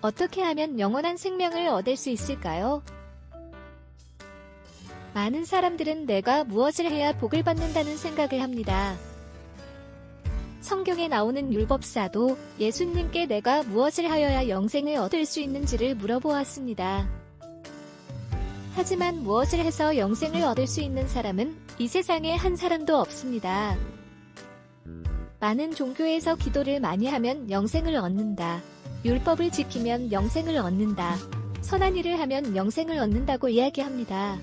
어떻게 하면 영원한 생명을 얻을 수 있을까요? 많은 사람들은 내가 무엇을 해야 복을 받는다는 생각을 합니다. 성경에 나오는 율법사도 예수님께 내가 무엇을 하여야 영생을 얻을 수 있는지를 물어보았습니다. 하지만 무엇을 해서 영생을 얻을 수 있는 사람은 이 세상에 한 사람도 없습니다. 많은 종교에서 기도를 많이 하면 영생을 얻는다. 율법을 지키면 영생을 얻는다. 선한 일을 하면 영생을 얻는다고 이야기합니다.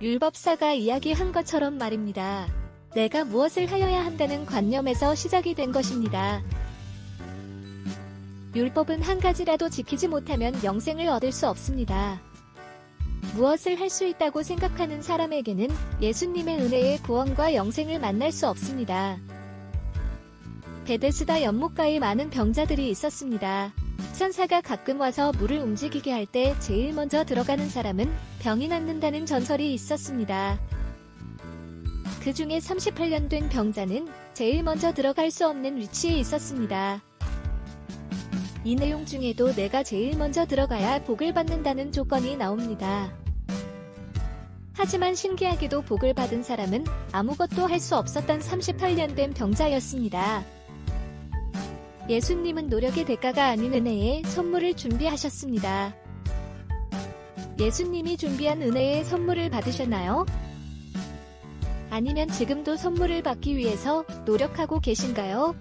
율법사가 이야기한 것처럼 말입니다. 내가 무엇을 하여야 한다는 관념에서 시작이 된 것입니다. 율법은 한 가지라도 지키지 못하면 영생을 얻을 수 없습니다. 무엇을 할 수 있다고 생각하는 사람에게는 예수님의 은혜의 구원과 영생을 만날 수 없습니다. 베데스다 연못가에 많은 병자들이 있었습니다. 천사가 가끔 와서 물을 움직이게 할 때 제일 먼저 들어가는 사람은 병이 낫는다는 전설이 있었습니다. 그 중에 38년 된 병자는 제일 먼저 들어갈 수 없는 위치에 있었습니다. 이 내용 중에도 내가 제일 먼저 들어가야 복을 받는다는 조건이 나옵니다. 하지만 신기하게도 복을 받은 사람은 아무것도 할 수 없었던 38년 된 병자였습니다. 예수님은 노력의 대가가 아닌 은혜의 선물을 준비하셨습니다. 예수님이 준비한 은혜의 선물을 받으셨나요? 아니면 지금도 선물을 받기 위해서 노력하고 계신가요?